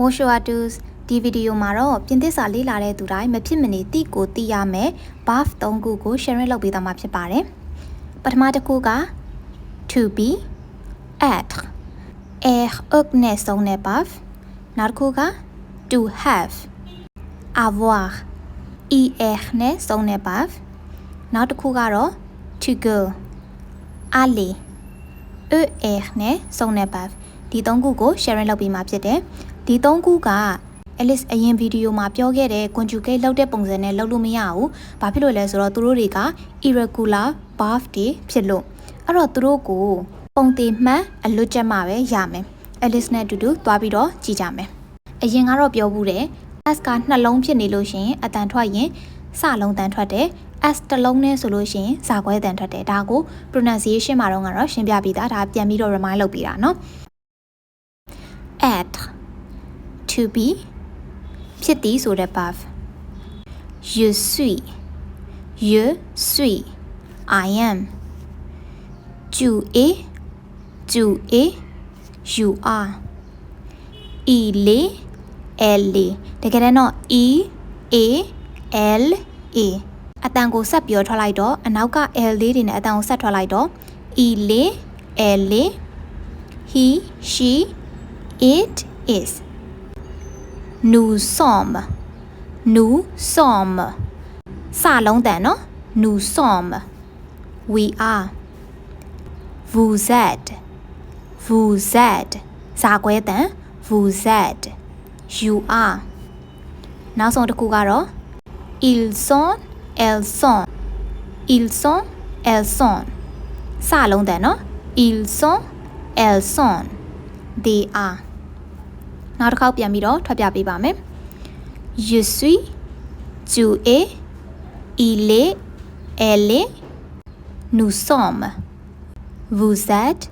Bonjour à tous ဒီဗီဒီယိုမှာတော့ပြင်သစ်စာလေ့လာတဲ့သူတိုင်းမဖြစ်မနေသိကိုသိရမယ် buff ၃ခုကို sharing လုပ်ပေးသွားမှာဖြစ်ပါတယ်ပထမတစ်ခုက to be être er uk နဲ့ဆုံးတဲ့ buff နောက်တစ်ခုက to have avoir er နဲ့ဆုံးတဲ့ buff နောက်တစ်ခုကတော့ to go aller er နဲ့ဆုံးတဲ့ buff ဒီသုံးခုကို sharing လုပ်ပေးမှာဖြစ်တယ် ဒီသုံးခုက Alice အရင်ဗီဒီယိုမှာပြောခဲ့တဲ့ conjugate လောက်တဲ့ပုံစံနဲ့လုပ်လို့မရဘူး။ဘာဖြစ်လို့လဲဆိုတော့သူတို့တွေက irregular verb တွေဖြစ်လို့အဲ့တော့သူတို့ကိုပုံသေးမှန်အလွတ်ချက်မှပဲရမယ်။ Alice နဲ့အတူတူသွားပြီးတော့ကြည့်ကြမယ်။အရင်ကတော့ပြောဘူးတယ် S ကနှလုံးဖြစ်နေလို့ရှိရင်အတန်ထွက်ရင်စလုံးတန်ထွက်တယ်။ S တစ်လုံးနဲ့ဆိုလို့ရှိရင်စာခွဲတန်ထွက်တယ်။ဒါကို pronunciation မှာတော့ကတော့ရှင်းပြပြီးသားဒါပြန်ပြီးတော့ remind လုပ်ပြီးတာเ to be ဖြစ်သည်ဆိုတဲ့ verb je suis je suis i am tu es tu es you are il est elle est တကယ်တော့ e a l a အတန်ကိုဆက်ပြောထွက်လိုက်တော့အနောက်က l လေးတွေနဲ့အတန်ကိုဆက်ထွက်လိုက်တော့ il est elle est he she it is nous sommes nous sommes စလုံးတန်နော် nous sommes we are vous êtes vous êtes စာခွဲတန် vous êtes you are နောက်ဆုံးတစ်ခုကတော့ ils sont elles sont ils sont elles sont စလုံးတန်နော် ils sont elles sont they are နောက်တစ်ခေါက်ပြန်ပြီးတော့ထွက်ပြပေးပါမယ် Je suis tu es il est elle est nous sommes vous êtes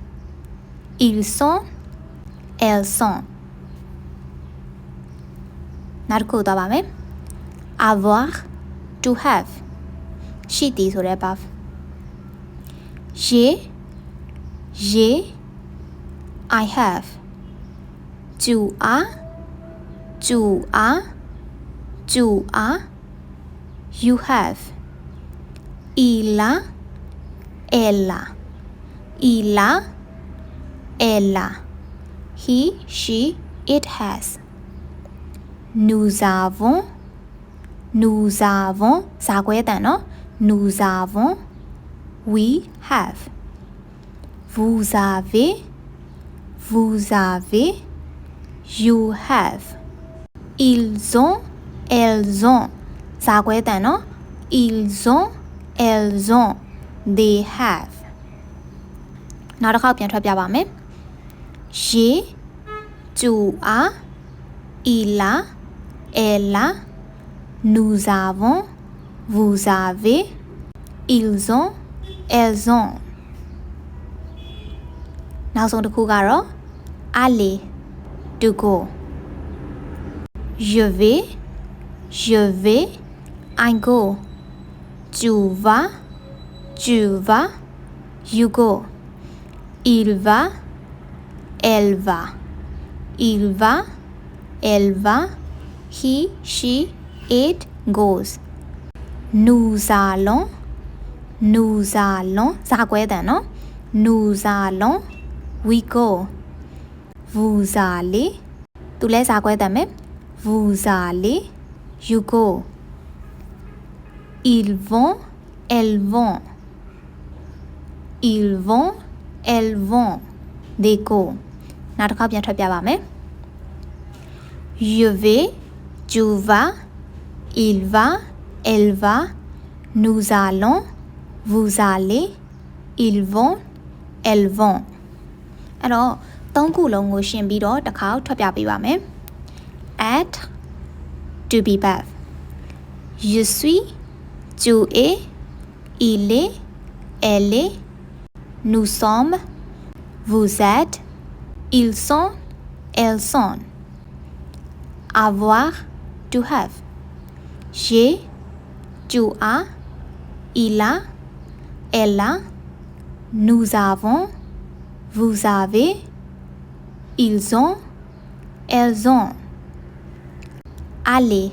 ils sont elles sont နောက်တစ်ခုသွားပါမယ် avoir to have ရှိသည်ဆိုတဲ့ verb j'ai j'ai I have 주아 주아 주아 you have. Ila ella ila ella he she it has. Nous avons. Nous avons. Ça non? Nous avons. We have. Vous avez. Vous avez you have ils ont elles ont စာခွဲတန်နော် ils ont elles ont they have နောက်တစ်ခေါက်ပြန်ထွက်ပြပါမယ် j'ai tu as il a elle a nous avons vous avez ils ont elles ont နောက်ဆုံးတစ်ခုကတော့ aller to go. Je vais, je vais, I go. Tu vas, tu vas, you go. Il va, elle va. Il va, elle va. He, she, it goes. Nous allons, nous allons. Ça quoi Nous allons, we go. Vous allez သူလဲစာခွဲတတ်မယ် vous allez you go ils vont elles vont ils vont elles vont they go နောက်တစ်ခေါက်ပြန်ထွက်ပြပါမယ် je vais tu vas il va elle va nous allons vous allez ils vont elles vont အဲ့တော့ သုံးခုလုံးကိုရှင်းပြီးတော့တစ်ခါထွက်ပြပေးပါမယ် at to be back je suis tu es il est elle est nous sommes vous êtes ils sont elles sont avoir to have j'ai tu as il a elle a nous avons vous avez ils ont elles ont. Aller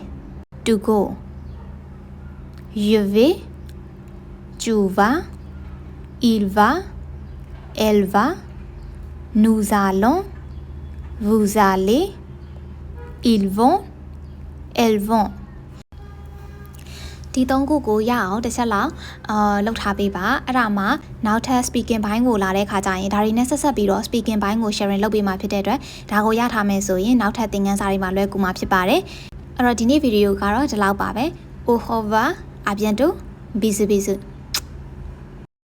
to go. Je vais tu vas il va elle va. Nous allons vous allez. Ils vont elles vont ဒီသုံးခုကိုရအောင်တစ်ချက်လောက်အာလောက်ထားပေးပါအဲ့ဒါမှနောက်ထပ် speaking ဘိုင်းကိုလာတဲ့ခါကျရင်ဒါတွေနဲ့ဆက်ဆက်ပြီးတော့ speaking ဘိုင်းကို sharing လုပ်ပေးမှာဖြစ်တဲ့အတွက်ဒါကိုရထားမယ်ဆိုရင်နောက်ထပ်သင်ခန်းစာတွေမှာလွယ်ကူမှာဖြစ်ပါတယ်အဲ့တော့ဒီနေ့ဗီဒီယိုကတော့ဒီလောက်ပါပဲ au revoir à bientôt bisous bisous